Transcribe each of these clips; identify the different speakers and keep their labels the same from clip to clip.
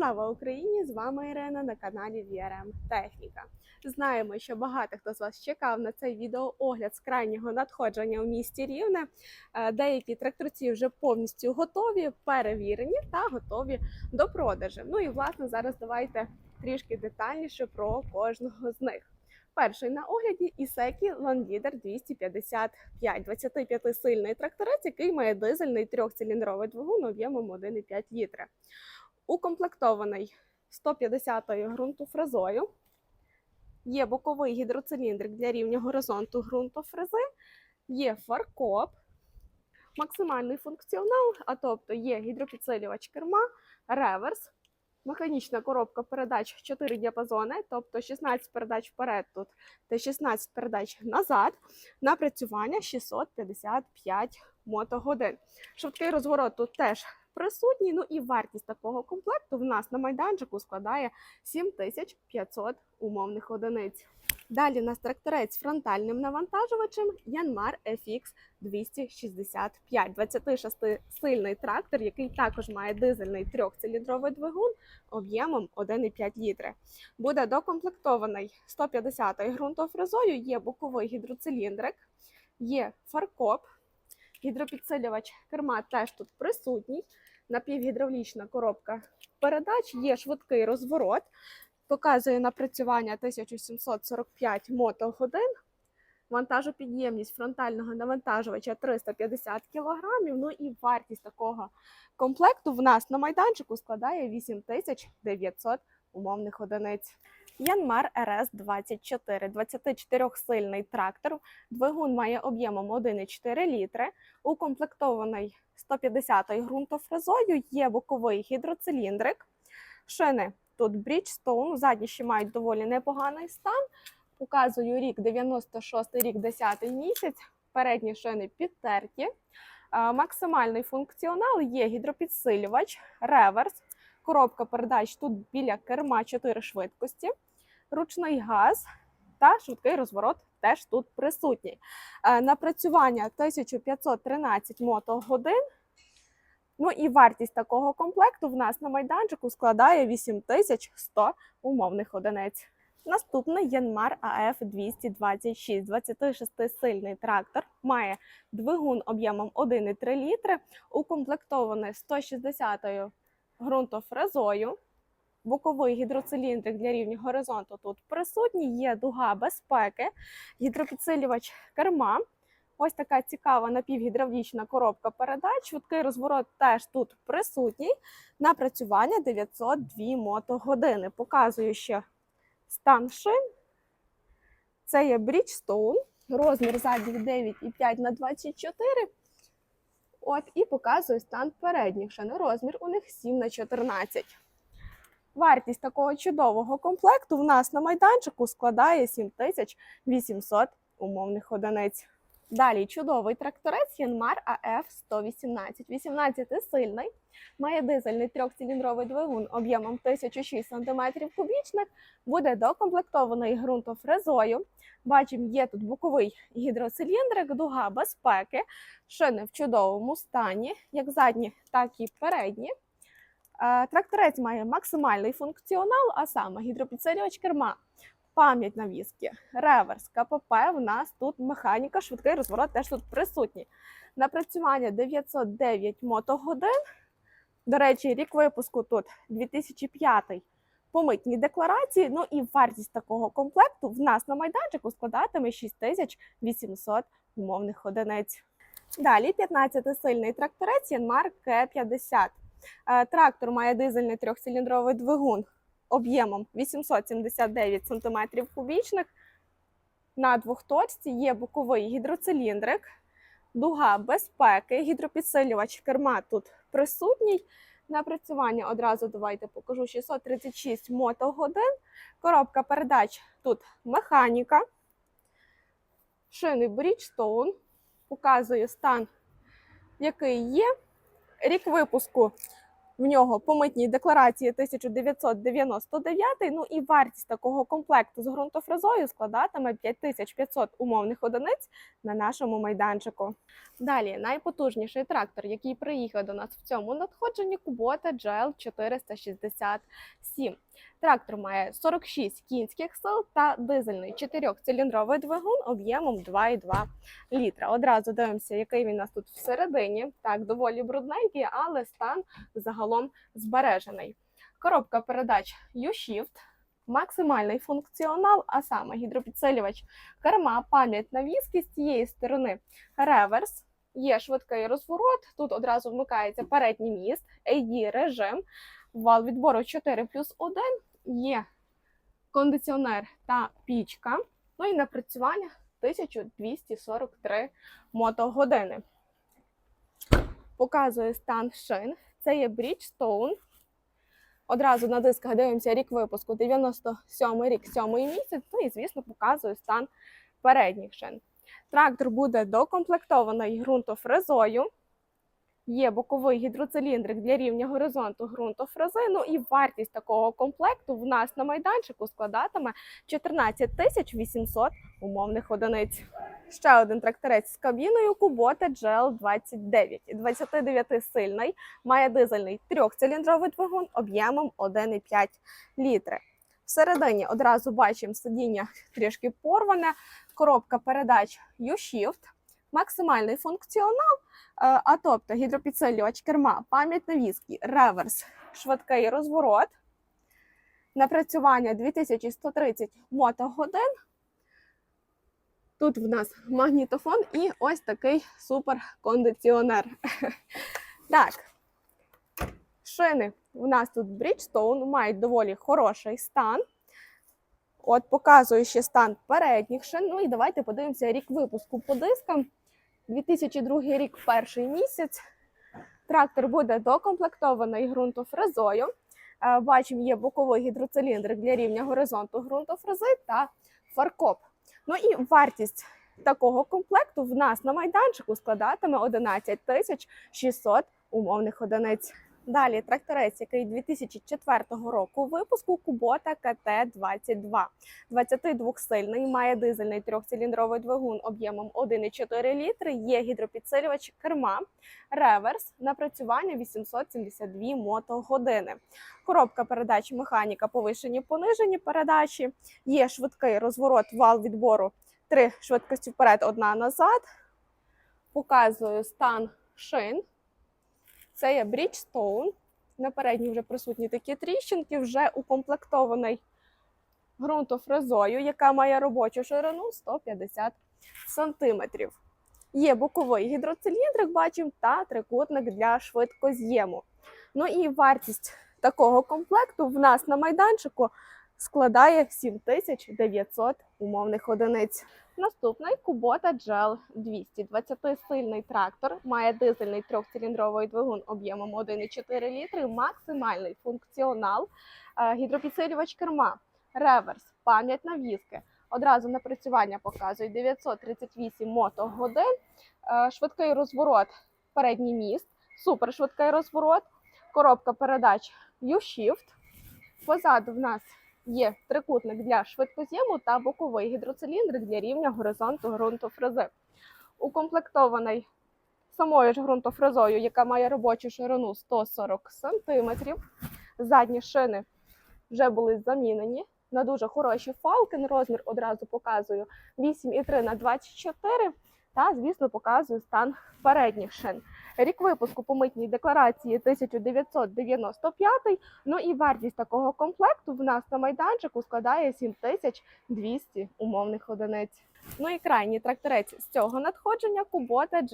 Speaker 1: Слава Україні! З вами Ірина на каналі VRM Техніка. Знаємо, що багато хто з вас чекав на цей відеоогляд з крайнього надходження у місті Рівне. Е, Деякі тракторці вже повністю готові, перевірені та готові до продажу. Ну і власне зараз давайте трішки детальніше про кожного з них. Перший на огляді Ісекі Landleader 255, 25-сильний тракторець, який має дизельний трьохциліндровий двигун об'ємом 1,5 літра укомплектований 150-ю ґрунтофрезою. Є боковий гідроциліндрик для рівня горизонту ґрунтофрези, є фаркоп, максимальний функціонал, а тобто є гідропідсилювач керма, реверс, механічна коробка передач 4 діапазони, тобто 16 передач вперед тут та 16 передач назад, напрацювання 655 мотогодин. Швидкий розворот тут теж присутній. Ну і вартість такого комплекту в нас на майданчику складає 7500 умовних одиниць. Далі у нас тракторець з фронтальним навантажувачем Yanmar FX 265, 26-сильний трактор, який також має дизельний трьохциліндровий двигун об'ємом 1,5 літри. Буде докомплектований 150-ю ґрунтофрезою, є боковий гідроциліндрик, є фаркоп, гідропідсилювач керма теж тут присутній, напівгідравлічна коробка передач, є швидкий розворот, показує напрацювання 1745 мотогодин, вантажопідємність фронтального навантажувача 350 кг. Ну і вартість такого комплекту в нас на майданчику складає 8900 умовних одиниць. Янмар РС 24 24-сильний трактор. Двигун має об'ємом 1,4 літри, укомплектований 150-ю ґрунтофрезою, є боковий гідроциліндрик, шини. Тут Bridgestone, задні ще мають доволі непоганий стан. Показую рік 96 рік 10 місяць, передні шини підтерті. Максимальний функціонал. Є гідропідсилювач, реверс, коробка передач тут біля керма 4 швидкості, ручний газ та швидкий розворот теж тут присутній. Е, Напрацювання 1513 мотогодин. Ну і вартість такого комплекту в нас на майданчику складає 8100 умовних одиниць. Наступний Янмар АФ 226, 26-сильний трактор, має двигун об'ємом 1,3 літри, укомплектований 160-ю ґрунтофрезою. Боковий гідроциліндрик для рівня горизонту тут присутній, є дуга безпеки, гідропідсилювач керма. Ось така цікава напівгідравлічна коробка передач. Швидкий розворот теж тут присутній. Напрацювання 902 мотогодини. Показую ще стан шин. Це є Bridgestone, розмір задніх 9,5 на 24. От, і показую стан передніх шин. Розмір у них 7 на 14. Вартість такого чудового комплекту в нас на майданчику складає 7800 умовних одиниць. Далі чудовий тракторець Yanmar AF 118. 18-сильний, має дизельний трьохциліндровий двигун об'ємом 1006 см кубічних, буде докомплектований ґрунтофрезою. Бачимо, є тут боковий гідроциліндрик, дуга безпеки, шини в чудовому стані, як задні, так і передні. Тракторець має максимальний функціонал, а саме гідропідсилювач керма, пам'ять навіски, реверс, КПП. В нас тут механіка, швидкий розворот теж тут присутній. Напрацювання 909 мотогодин. До речі, рік випуску тут 2005 по митній декларації. Ну і вартість такого комплекту в нас на майданчику складатиме 6800 умовних одиниць. Далі 15-сильний тракторець Yanmar К50. Е, Трактор має дизельний трьохциліндровий двигун об'ємом 879 см кубічних. На двохточці є боковий гідроциліндрик, дуга безпеки, гідропідсилювач керма тут присутній. Напрацювання одразу давайте покажу 636 мотогодин. Коробка передач тут механіка. Шини Bridgestone. Показую стан, який є. Рік випуску В нього по митній декларації 1999, ну і вартість такого комплекту з ґрунтофрезою складатиме 5500 умовних одиниць на нашому майданчику. Далі найпотужніший трактор, який приїхав до нас в цьому надходженні, Кубота GL 467. Трактор має 46 кінських сил та дизельний чотирьохциліндровий двигун об'ємом 2,2 літра. Одразу дивимося, який він у нас тут всередині. Так, доволі брудненький, але стан загалом збережений. Коробка передач U-Shift, максимальний функціонал, а саме гідропідсилювач керма, пам'ять навіски з цієї сторони реверс. Є швидкий розворот. Тут одразу вмикається передній міст, AD режим, вал відбору 4 плюс 1, є кондиціонер та пічка. Ну і напрацювання 1243 мотогодини. Показує стан шин. Це є Bridgestone. Одразу на дисках дивимося рік випуску 97 рік, 7 місяць. Ну і, звісно, показує стан передніх шин. Трактор буде докомплектований ґрунтофрезою. Є боковий гідроциліндрик для рівня горизонту ґрунтофрези. Ну і вартість такого комплекту в нас на майданчику складатиме 14 тисяч 800 умовних одиниць. Ще один тракторець з кабіною Kubota GL29. 29-сильний, має дизельний трьохциліндровий двигун об'ємом 1,5 літри. Всередині одразу бачимо сидіння трішки порване, коробка передач U-Shift, максимальний функціонал, е, а тобто гідропідсилювач керма, пам'ять навіски, реверс, швидкий розворот, напрацювання 2130 мотогодин. Тут в нас магнітофон і ось такий суперкондиціонер. Так, шини у нас тут Bridgestone мають доволі хороший стан. От показую ще стан передніх шин. Ну і давайте подивимося рік випуску по дискам. 2002 рік, перший місяць. Трактор буде докомплектований ґрунтофрезою. Е, Бачимо, є боковий гідроциліндр для рівня горизонту ґрунтофрези та фаркоп. Ну і вартість такого комплекту в нас на майданчику складатиме 11 тисяч 600 умовних одиниць. Далі тракторець, який 2004 року випуску Kubota КТ-22. 22-сильний, має дизельний трьохциліндровий двигун об'ємом 1,4 літри, є гідропідсилювач керма, реверс, напрацювання 872 мотогодини. Коробка передач механіка повишені понижені передачі, є швидкий розворот вал відбору, три швидкості вперед, одна назад. Показую стан шин. Це є Bridgestone. На передній вже присутні такі тріщинки, вже укомплектований ґрунтофрезою, яка має робочу ширину 150 см. Є боковий гідроциліндрик, бачимо, та трикутник для швидкоз'єму. Ну і вартість такого комплекту в нас на майданчику складає 7900 умовних одиниць. Наступний Kubota GL 200. 20-сильний трактор, має дизельний трьохциліндровий двигун об'ємом 1,4 літри, максимальний функціонал, е, гідропідсилювач керма, реверс, пам'ять навіски. Одразу напрацювання показує 938 мотогодин, е, швидкий розворот, передній міст, супершвидкий розворот, коробка передач U-Shift. Позаду в нас є трикутник для швидкоз'єму та боковий гідроциліндрик для рівня горизонту ґрунтофрези. Укомплектований самою ж ґрунтофрезою, яка має робочу ширину 140 см. Задні шини вже були замінені на дуже хороші фалки. Розмір одразу показую 8,3 на 24 та, звісно, показую стан передніх шин. Рік випуску по митній декларації 1995, ну і вартість такого комплекту в нас на майданчику складає 7200 умовних одиниць. Ну і крайній тракторець з цього надходження Kubota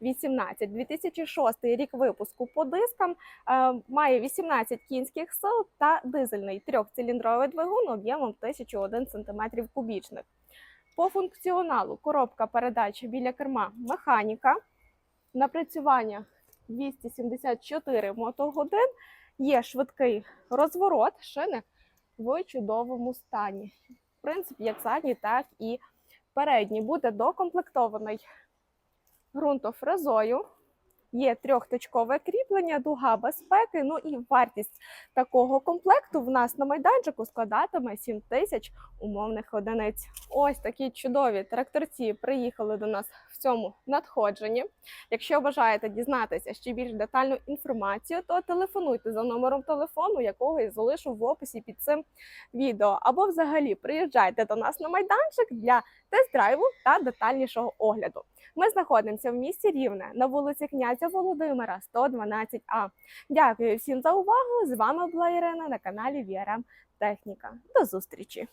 Speaker 1: JB18. 2006 рік випуску по дискам е, має 18 кінських сил та дизельний трьохциліндровий двигун об'ємом 1001 см кубічних. По функціоналу коробка передач біля керма механіка, напрацювання 274 мотогодин, є швидкий розворот, шини в чудовому стані. В принципі, як задній, так і передній буде докомплектований ґрунтофрезою. Є трьохточкове кріплення, дуга безпеки. Ну і вартість такого комплекту в нас на майданчику складатиме 7 тисяч умовних одиниць. Ось такі чудові тракторці приїхали до нас в цьому надходженні. Якщо бажаєте дізнатися ще більш детальну інформацію, то телефонуйте за номером телефону, якого я залишу в описі під цим відео. Або взагалі приїжджайте до нас на майданчик для тест-драйву та детальнішого огляду. Ми знаходимося в місті Рівне на вулиці князя Володимира, 112А. Дякую всім за увагу. З вами була Ірина на каналі VRM Техніка. До зустрічі!